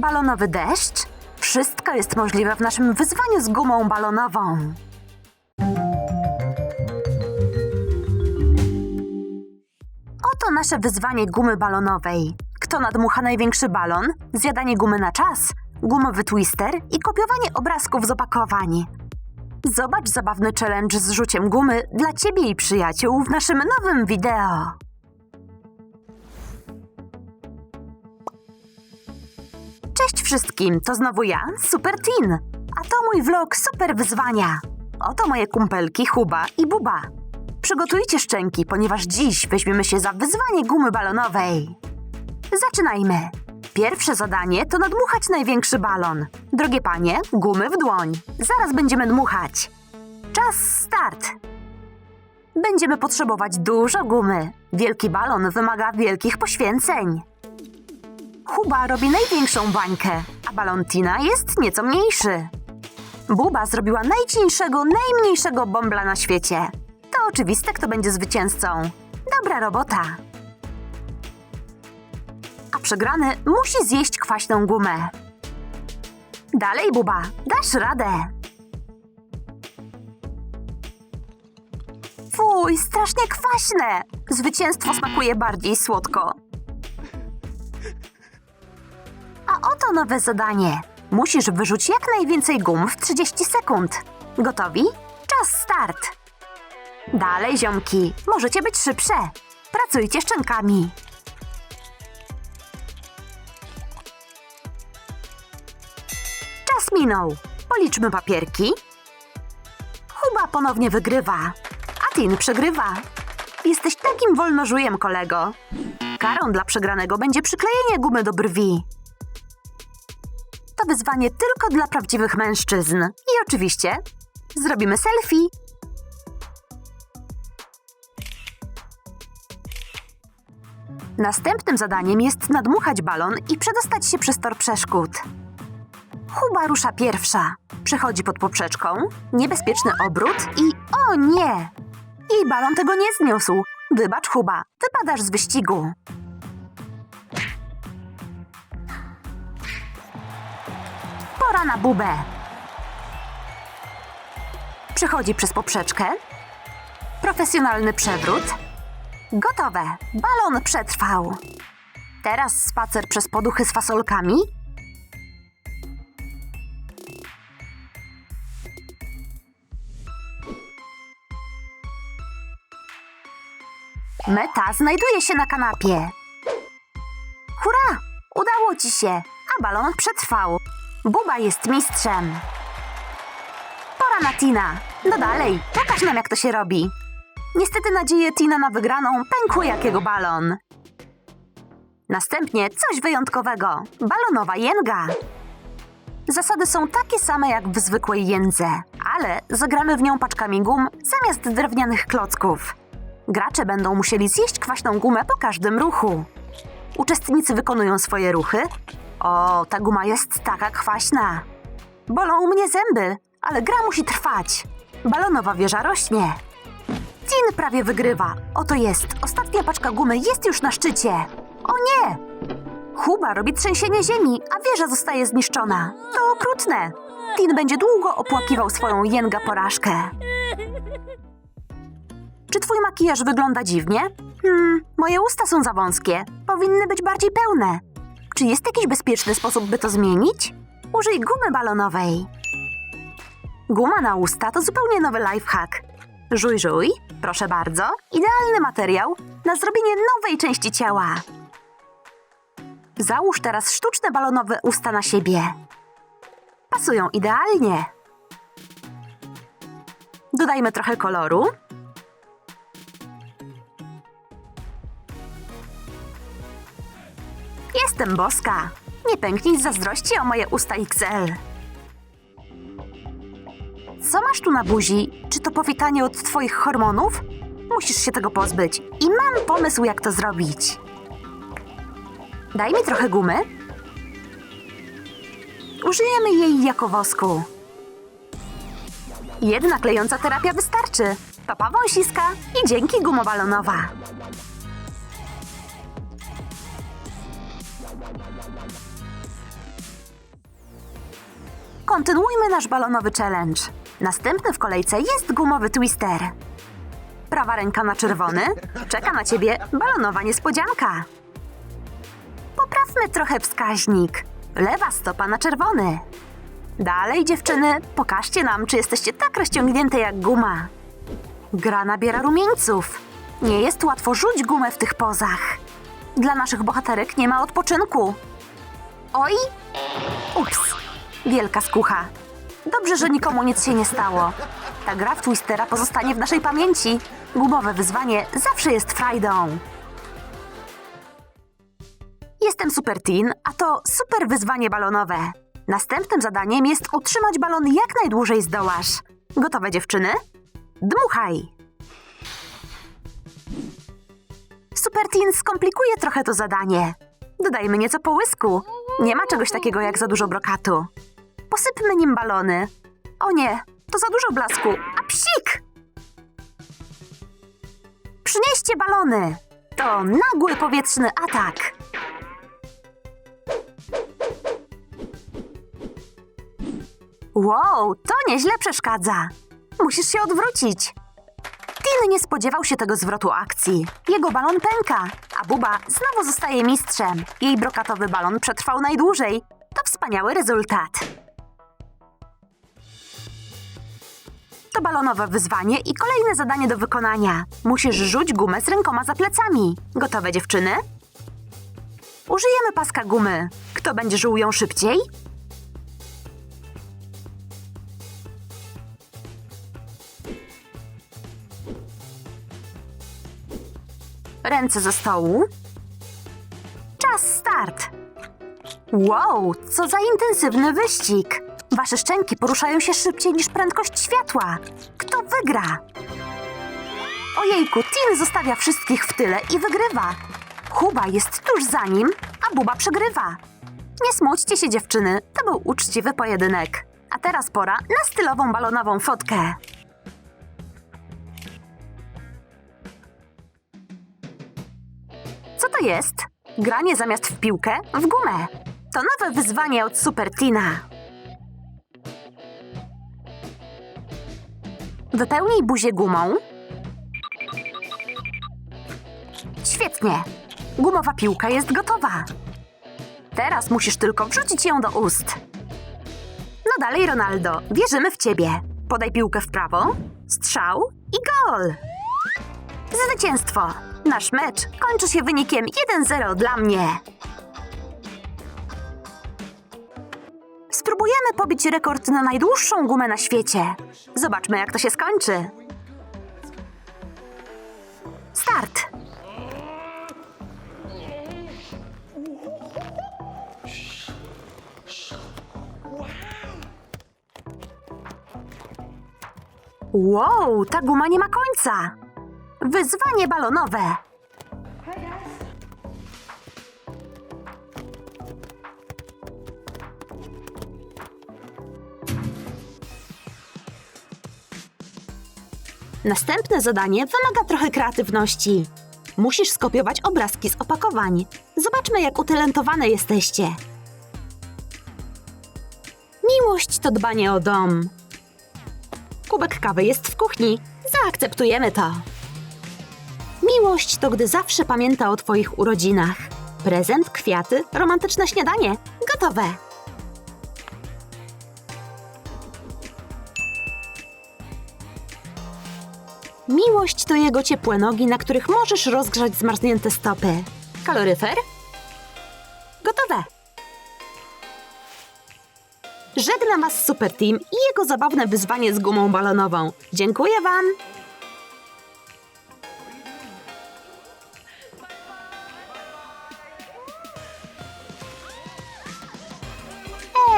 Balonowy deszcz? Wszystko jest możliwe w naszym wyzwaniu z gumą balonową. Oto nasze wyzwanie gumy balonowej. Kto nadmucha największy balon, zjadanie gumy na czas, gumowy twister i kopiowanie obrazków z opakowań. Zobacz zabawny challenge z rzuciem gumy dla Ciebie i przyjaciół w naszym nowym wideo. Cześć wszystkim, to znowu ja, Super Teen, a to mój vlog Super Wyzwania. Oto moje kumpelki Huba i Buba. Przygotujcie szczęki, ponieważ dziś weźmiemy się za wyzwanie gumy balonowej. Zaczynajmy. Pierwsze zadanie to nadmuchać największy balon. Drogie panie, gumy w dłoń. Zaraz będziemy dmuchać. Czas start. Będziemy potrzebować dużo gumy. Wielki balon wymaga wielkich poświęceń. Huba robi największą bańkę, a balon Tina jest nieco mniejszy. Buba zrobiła najcieńszego, najmniejszego bąbla na świecie. To oczywiste, kto będzie zwycięzcą. Dobra robota. A przegrany musi zjeść kwaśną gumę. Dalej, Buba, dasz radę. Fuj, strasznie kwaśne. Zwycięstwo smakuje bardziej słodko. A oto nowe zadanie. Musisz wyrzucić jak najwięcej gum w 30 sekund. Gotowi? Czas start. Dalej, ziomki, możecie być szybsze. Pracujcie szczękami. Czas minął. Policzmy papierki. Huba ponownie wygrywa, a Tin przegrywa. Jesteś takim wolnożujem, kolego. Karą dla przegranego będzie przyklejenie gumy do brwi. Wyzwanie tylko dla prawdziwych mężczyzn. I oczywiście zrobimy selfie. Następnym zadaniem jest nadmuchać balon i przedostać się przez tor przeszkód. Huba rusza pierwsza. Przechodzi pod poprzeczką, niebezpieczny obrót i o nie! Jej balon tego nie zniósł. Wybacz, Huba, wypadasz z wyścigu. Pora na bubę. Przechodzi przez poprzeczkę. Profesjonalny przewrót. Gotowe. Balon przetrwał. Teraz spacer przez poduchy z fasolkami. Meta znajduje się na kanapie. Hurra! Udało ci się, a balon przetrwał. Buba jest mistrzem. Pora na Tina. No dalej, pokaż nam jak to się robi. Niestety nadzieje Tina na wygraną pękły jak jego balon. Następnie coś wyjątkowego. Balonowa jęga. Zasady są takie same jak w zwykłej jędze, ale zagramy w nią paczkami gum zamiast drewnianych klocków. Gracze będą musieli zjeść kwaśną gumę po każdym ruchu. Uczestnicy wykonują swoje ruchy. O, ta guma jest taka kwaśna. Bolą mnie zęby, ale gra musi trwać. Balonowa wieża rośnie. Tin prawie wygrywa. Oto jest. Ostatnia paczka gumy jest już na szczycie. O nie! Huba robi trzęsienie ziemi, a wieża zostaje zniszczona. To okrutne. Tin będzie długo opłakiwał swoją jęga porażkę. Czy twój makijaż wygląda dziwnie? Hmm, moje usta są za wąskie. Powinny być bardziej pełne. Czy jest jakiś bezpieczny sposób, by to zmienić? Użyj gumy balonowej. Guma na usta to zupełnie nowy lifehack. Żuj, żuj, proszę bardzo, idealny materiał na zrobienie nowej części ciała. Załóż teraz sztuczne balonowe usta na siebie. Pasują idealnie. Dodajmy trochę koloru. Jestem boska. Nie pęknij z zazdrości o moje usta XL. Co masz tu na buzi? Czy to powitanie od twoich hormonów? Musisz się tego pozbyć. I mam pomysł, jak to zrobić. Daj mi trochę gumy. Użyjemy jej jako wosku. Jedna klejąca terapia wystarczy. Papa wąsiska i dzięki gumobalonowa. Kontynuujmy nasz balonowy challenge. Następny w kolejce jest gumowy twister. Prawa ręka na czerwony. Czeka na ciebie balonowa niespodzianka. Poprawmy trochę wskaźnik. Lewa stopa na czerwony. Dalej, dziewczyny, pokażcie nam, czy jesteście tak rozciągnięte jak guma. Gra nabiera rumieńców. Nie jest łatwo rzuć gumę w tych pozach. Dla naszych bohaterek nie ma odpoczynku. Oj! Ups! Wielka skucha. Dobrze, że nikomu nic się nie stało. Ta gra w Twistera pozostanie w naszej pamięci. Gumowe wyzwanie zawsze jest frajdą. Jestem Super Teen, a to super wyzwanie balonowe. Następnym zadaniem jest utrzymać balon jak najdłużej zdołasz. Gotowe dziewczyny? Dmuchaj! Super Teen skomplikuje trochę to zadanie. Dodajmy nieco połysku. Nie ma czegoś takiego jak za dużo brokatu. Posypmy nim balony. O nie, to za dużo blasku. A psik! Przynieście balony! To nagły powietrzny atak. Wow, to nieźle przeszkadza. Musisz się odwrócić. Tin nie spodziewał się tego zwrotu akcji. Jego balon pęka, a Buba znowu zostaje mistrzem. Jej brokatowy balon przetrwał najdłużej. To wspaniały rezultat. To balonowe wyzwanie i kolejne zadanie do wykonania. Musisz rzuć gumę z rękoma za plecami. Gotowe dziewczyny? Użyjemy paska gumy. Kto będzie żył ją szybciej? Ręce ze stołu. Czas start. Wow, co za intensywny wyścig. Wasze szczęki poruszają się szybciej niż prędkość światła. Kto wygra? Ojejku, Tin zostawia wszystkich w tyle i wygrywa. Huba jest tuż za nim, a Buba przegrywa. Nie smućcie się dziewczyny, to był uczciwy pojedynek. A teraz pora na stylową balonową fotkę. Co to jest? Granie zamiast w piłkę w gumę. To nowe wyzwanie od Super Tina. Wypełnij buzię gumą. Świetnie. Gumowa piłka jest gotowa. Teraz musisz tylko wrzucić ją do ust. No dalej, Ronaldo, wierzymy w ciebie. Podaj piłkę w prawo, strzał i gol. Zwycięstwo! Nasz mecz kończy się wynikiem 1-0 dla mnie. Pobić rekord na najdłuższą gumę na świecie. Zobaczmy, jak to się skończy. Start! Wow, ta guma nie ma końca! Wyzwanie balonowe! Następne zadanie wymaga trochę kreatywności. Musisz skopiować obrazki z opakowań. Zobaczmy, jak utalentowane jesteście. Miłość to dbanie o dom. Kubek kawy jest w kuchni. Zaakceptujemy to. Miłość to gdy zawsze pamięta o Twoich urodzinach. Prezent, kwiaty, romantyczne śniadanie. Gotowe. Miłość to jego ciepłe nogi, na których możesz rozgrzać zmarznięte stopy. Kaloryfer? Gotowe. Żegnam Was Super Team i jego zabawne wyzwanie z gumą balonową. Dziękuję Wam!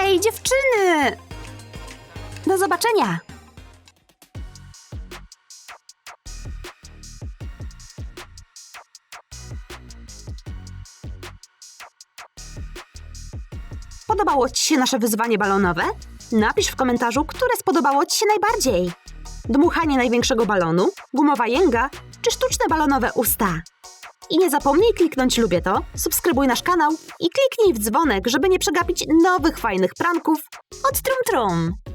Ej, dziewczyny! Do zobaczenia! Podobało Ci się nasze wyzwanie balonowe? Napisz w komentarzu, które spodobało Ci się najbardziej. Dmuchanie największego balonu, gumowa jęga czy sztuczne balonowe usta. I nie zapomnij kliknąć lubię to, subskrybuj nasz kanał i kliknij w dzwonek, żeby nie przegapić nowych fajnych pranków od Trum Trum.